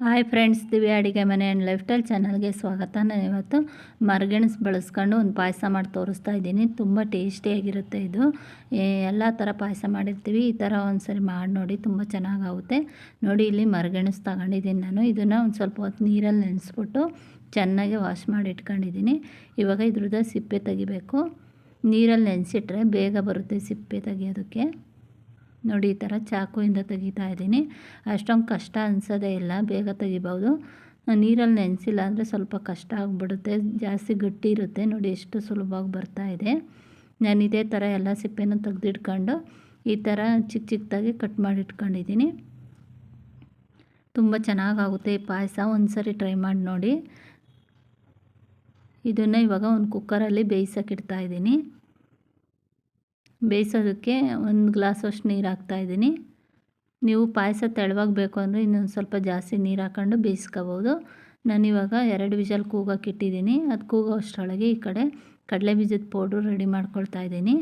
Hi friends Divya ಅಡುಗೆ ಮನೆ and life style ಚಾನಲ್ಗೆ ಸ್ವಾಗತ. ನಾನು ಇವತ್ತು ಮರ್ಗೆಣಸು ಬಳಸ್ಕೊಂಡು ಒಂದು ಪಾಯಸ ಮಾಡಿ ತೋರಿಸ್ತಾ ಇದ್ದೀನಿ. ತುಂಬ ಟೇಸ್ಟಿಯಾಗಿರುತ್ತೆ ಇದು. ಎಲ್ಲ ಥರ ಪಾಯಸ ಮಾಡಿರ್ತೀವಿ. ಈ ಥರ ಒಂದು ಸರಿ ಮಾಡಿ ನೋಡಿ, ತುಂಬ ಚೆನ್ನಾಗಾಗುತ್ತೆ. ನೋಡಿ, ಇಲ್ಲಿ ಮರ್ಗೆಣಸು ತಗೊಂಡಿದ್ದೀನಿ ನಾನು. ಇದನ್ನು ಒಂದು ಸ್ವಲ್ಪ ಹೊತ್ತು ನೀರಲ್ಲಿ ನೆನೆಸ್ಬಿಟ್ಟು ಚೆನ್ನಾಗಿ ವಾಶ್ ಮಾಡಿ ಇಟ್ಕೊಂಡಿದ್ದೀನಿ. ಇವಾಗ ಇದ್ರದ್ದು ಸಿಪ್ಪೆ ತೆಗಿಬೇಕು. ನೀರಲ್ಲಿ ನೆನೆಸಿಟ್ರೆ ಬೇಗ ಬರುತ್ತೆ ಸಿಪ್ಪೆ ತೆಗಿಯೋದಕ್ಕೆ. ನೋಡಿ, ಈ ಥರ ಚಾಕುವಿಂದ ತೆಗಿತಾ ಇದ್ದೀನಿ. ಅಷ್ಟೊಂದು ಕಷ್ಟ ಅನಿಸೋದೇ ಇಲ್ಲ, ಬೇಗ ತೆಗಿಬೋದು. ನೀರಲ್ಲಿ ನೆನೆಸಿಲ್ಲ ಅಂದರೆ ಸ್ವಲ್ಪ ಕಷ್ಟ ಆಗಿಬಿಡುತ್ತೆ, ಜಾಸ್ತಿ ಗಟ್ಟಿ ಇರುತ್ತೆ. ನೋಡಿ, ಎಷ್ಟು ಸುಲಭವಾಗಿ ಬರ್ತಾ ಇದೆ. ನಾನು ಇದೇ ಥರ ಎಲ್ಲ ಸಿಪ್ಪೆನೂ ತೆಗೆದಿಟ್ಕೊಂಡು ಈ ಥರ ಚಿಕ್ಕ ಚಿಕ್ಕದಾಗಿ ಕಟ್ ಮಾಡಿಟ್ಕೊಂಡಿದ್ದೀನಿ. ತುಂಬ ಚೆನ್ನಾಗಾಗುತ್ತೆ ಈ ಪಾಯಸ ಒಂದು ಸರಿ ಟ್ರೈ ಮಾಡಿ ನೋಡಿ. ಇದನ್ನು ಇವಾಗ ಒಂದು ಕುಕ್ಕರಲ್ಲಿ ಬೇಯಿಸೋಕೆ ಇಡ್ತಾಯಿದ್ದೀನಿ ಬೇಯಿಸೋದಕ್ಕೆ ಒಂದು ಗ್ಲಾಸಷ್ಟು ನೀರು ಹಾಕ್ತಾಯಿದ್ದೀನಿ ನೀವು ಪಾಯಸ ತೆಳುವಾಗಿ ಬೇಕು ಅಂದರೆ ಇನ್ನೊಂದು ಸ್ವಲ್ಪ ಜಾಸ್ತಿ ನೀರು ಹಾಕ್ಕೊಂಡು ಬೇಯಿಸ್ಕೋಬೋದು. ನಾನಿವಾಗ ಎರಡು ವಿಷಲ್ ಕೂಗೋಕೆ ಇಟ್ಟಿದ್ದೀನಿ. ಅದು ಕೂಗೋ ಅಷ್ಟರೊಳಗೆ ಈ ಕಡೆ ಕಡಲೆ ಬೀಜದ ಪೌಡ್ರು ರೆಡಿ ಮಾಡ್ಕೊಳ್ತಾ ಇದ್ದೀನಿ.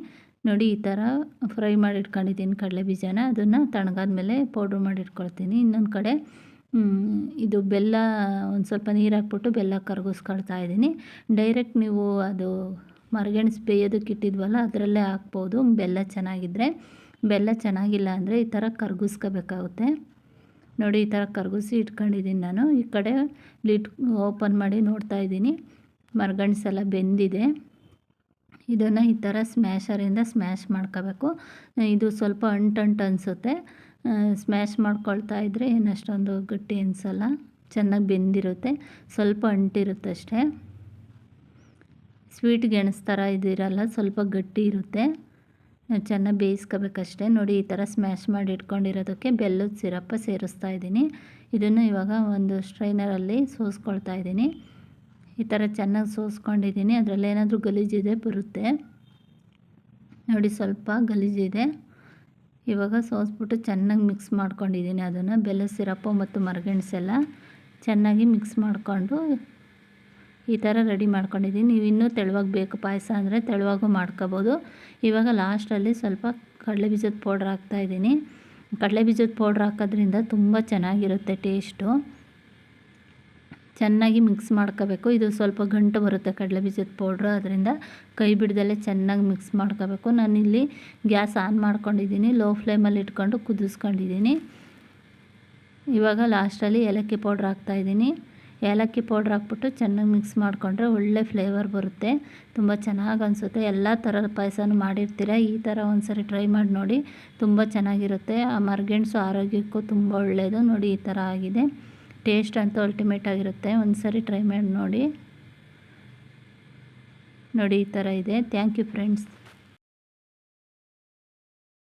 ನೋಡಿ, ಈ ಥರ ಫ್ರೈ ಮಾಡಿ ಇಟ್ಕೊಂಡಿದ್ದೀನಿ ಕಡಲೆ ಬೀಜನ. ಅದನ್ನು ತಣ್ಣಗಾದ್ಮೇಲೆ ಪೌಡ್ರ್ ಮಾಡಿ ಇಟ್ಕೊಳ್ತೀನಿ ಇನ್ನೊಂದು ಕಡೆ ಇದು ಬೆಲ್ಲ, ಒಂದು ಸ್ವಲ್ಪ ನೀರು ಹಾಕ್ಬಿಟ್ಟು ಬೆಲ್ಲ ಕರಗಿಸ್ಕೊಳ್ತಾ ಇದ್ದೀನಿ. ಡೈರೆಕ್ಟ್ ನೀವು ಅದು ಮರಗೆಣಸು ಬೇಯೋದಕ್ಕೆ ಇಟ್ಟಿದ್ವಲ್ಲ, ಅದರಲ್ಲೇ ಹಾಕ್ಬೋದು. ಬೆಲ್ಲ ಚೆನ್ನಾಗಿದ್ದರೆ ಬೆಲ್ಲ ಚೆನ್ನಾಗಿಲ್ಲ ಅಂದರೆ ಈ ಥರ ಕರ್ಗಿಸ್ಕೋಬೇಕಾಗುತ್ತೆ. ನೋಡಿ, ಈ ಥರ ಕರ್ಗಿಸಿ ಇಟ್ಕೊಂಡಿದ್ದೀನಿ ನಾನು. ಈ ಕಡೆ ಲಿಟ್ ಓಪನ್ ಮಾಡಿ ನೋಡ್ತಾ ಇದ್ದೀನಿ. ಮರಗಣಸೆಲ್ಲ ಬೆಂದಿದೆ. ಇದನ್ನು ಈ ಥರ ಸ್ಮ್ಯಾಶರಿಂದ ಸ್ಮ್ಯಾಶ್ ಮಾಡ್ಕೋಬೇಕು. ಇದು ಸ್ವಲ್ಪ ಅಂಟಂಟು ಅನಿಸುತ್ತೆ. ಸ್ಮ್ಯಾಶ್ ಮಾಡ್ಕೊಳ್ತಾ ಇದ್ದರೆ ಏನು ಅಷ್ಟೊಂದು ಗಟ್ಟಿ ಅನಿಸಲ್ಲ. ಚೆನ್ನಾಗಿ ಬೆಂದಿರುತ್ತೆ. ಸ್ವಲ್ಪ ಅಂಟಿರುತ್ತೆ ಅಷ್ಟೇ. ಸ್ವೀಟ್ ಗೆಣಸು ಥರ ಇದಿರಲ್ಲ ಸ್ವಲ್ಪ ಗಟ್ಟಿ ಇರುತ್ತೆ. ಚೆನ್ನಾಗಿ ಬೇಯಿಸ್ಕೋಬೇಕಷ್ಟೇ. ನೋಡಿ, ಈ ಥರ ಸ್ಮ್ಯಾಶ್ ಮಾಡಿ ಇಟ್ಕೊಂಡಿರೋದಕ್ಕೆ ಬೆಲ್ಲದ ಸಿರಪ್ಪ ಸೇರಿಸ್ತಾ ಇದ್ದೀನಿ. ಇದನ್ನು ಇವಾಗ ಒಂದು ಸ್ಟ್ರೈನರಲ್ಲಿ ಸೋಸ್ಕೊಳ್ತಾ ಇದ್ದೀನಿ. ಈ ಥರ ಚೆನ್ನಾಗಿ ಸೋಸ್ಕೊಂಡಿದ್ದೀನಿ. ಅದರಲ್ಲಿ ಏನಾದರೂ ಗಲೀಜಿದೆ ಬರುತ್ತೆ. ನೋಡಿ, ಸ್ವಲ್ಪ ಗಲೀಜಿದೆ. ಇವಾಗ ಸೋಸ್ಬಿಟ್ಟು ಚೆನ್ನಾಗಿ ಮಿಕ್ಸ್ ಮಾಡ್ಕೊಂಡಿದ್ದೀನಿ. ಅದನ್ನು ಬೆಲ್ಲದ ಸಿರಪ್ಪು ಮತ್ತು ಮರಗೆಣಸೆಲ್ಲ ಚೆನ್ನಾಗಿ ಮಿಕ್ಸ್ ಮಾಡಿಕೊಂಡು ಈ ಥರ ರೆಡಿ ಮಾಡ್ಕೊಂಡಿದ್ದೀನಿ. ನೀವು ಇನ್ನೂ ತೆಳುವಾಗಿ ಬೇಕು ಪಾಯಸ ಅಂದರೆ ತೆಳುವಾಗೂ ಮಾಡ್ಕೋಬೋದು. ಇವಾಗ ಲಾಸ್ಟಲ್ಲಿ ಸ್ವಲ್ಪ ಕಡಲೆ ಬೀಜದ ಪೌಡ್ರ್ ಹಾಕ್ತಾಯಿದ್ದೀನಿ ಕಡಲೆ ಬೀಜದ ಪೌಡ್ರ್ ಹಾಕೋದ್ರಿಂದ ತುಂಬ ಚೆನ್ನಾಗಿರುತ್ತೆ ಟೇಸ್ಟು. ಚೆನ್ನಾಗಿ ಮಿಕ್ಸ್ ಮಾಡ್ಕೋಬೇಕು. ಇದು ಸ್ವಲ್ಪ ಗಂಟು ಬರುತ್ತೆ ಕಡಲೆ ಬೀಜದ ಪೌಡ್ರು, ಅದರಿಂದ ಕೈ ಬಿಡ್ದಲ್ಲೇ ಚೆನ್ನಾಗಿ ಮಿಕ್ಸ್ ಮಾಡ್ಕೋಬೇಕು. ನಾನಿಲ್ಲಿ ಗ್ಯಾಸ್ ಆನ್ ಮಾಡ್ಕೊಂಡಿದ್ದೀನಿ, ಲೋ ಫ್ಲೇಮಲ್ಲಿ ಇಟ್ಕೊಂಡು ಕುದಿಸ್ಕೊಂಡಿದ್ದೀನಿ. ಇವಾಗ ಲಾಸ್ಟಲ್ಲಿ ಏಲಕ್ಕಿ ಪೌಡ್ರ್ ಹಾಕ್ತಾಯಿದ್ದೀನಿ ಏಲಕ್ಕಿ ಪೌಡ್ರ್ ಹಾಕ್ಬಿಟ್ಟು ಚೆನ್ನಾಗಿ ಮಿಕ್ಸ್ ಮಾಡಿಕೊಂಡ್ರೆ ಒಳ್ಳೆ ಫ್ಲೇವರ್ ಬರುತ್ತೆ. ತುಂಬ ಚೆನ್ನಾಗಿ ಅನಿಸುತ್ತೆ. ಎಲ್ಲ ಥರದ ಪಾಯಸನೂ ಮಾಡಿರ್ತೀರ, ಈ ಥರ ಒಂದ್ಸರಿ ಟ್ರೈ ಮಾಡಿ ನೋಡಿ. ತುಂಬ ಚೆನ್ನಾಗಿರುತ್ತೆ. ಆ ಮರ್ಗೆಣ್ಸು ಆರೋಗ್ಯಕ್ಕೂ ತುಂಬ ಒಳ್ಳೆಯದು ನೋಡಿ, ಈ ಥರ ಆಗಿದೆ. ಟೇಸ್ಟ್ ಅಂತೂ ಅಲ್ಟಿಮೇಟ್ ಆಗಿರುತ್ತೆ. ಒಂದ್ಸರಿ ಟ್ರೈ ಮಾಡಿ ನೋಡಿ. ನೋಡಿ, ಈ ಥರ ಇದೆ. Thank you friends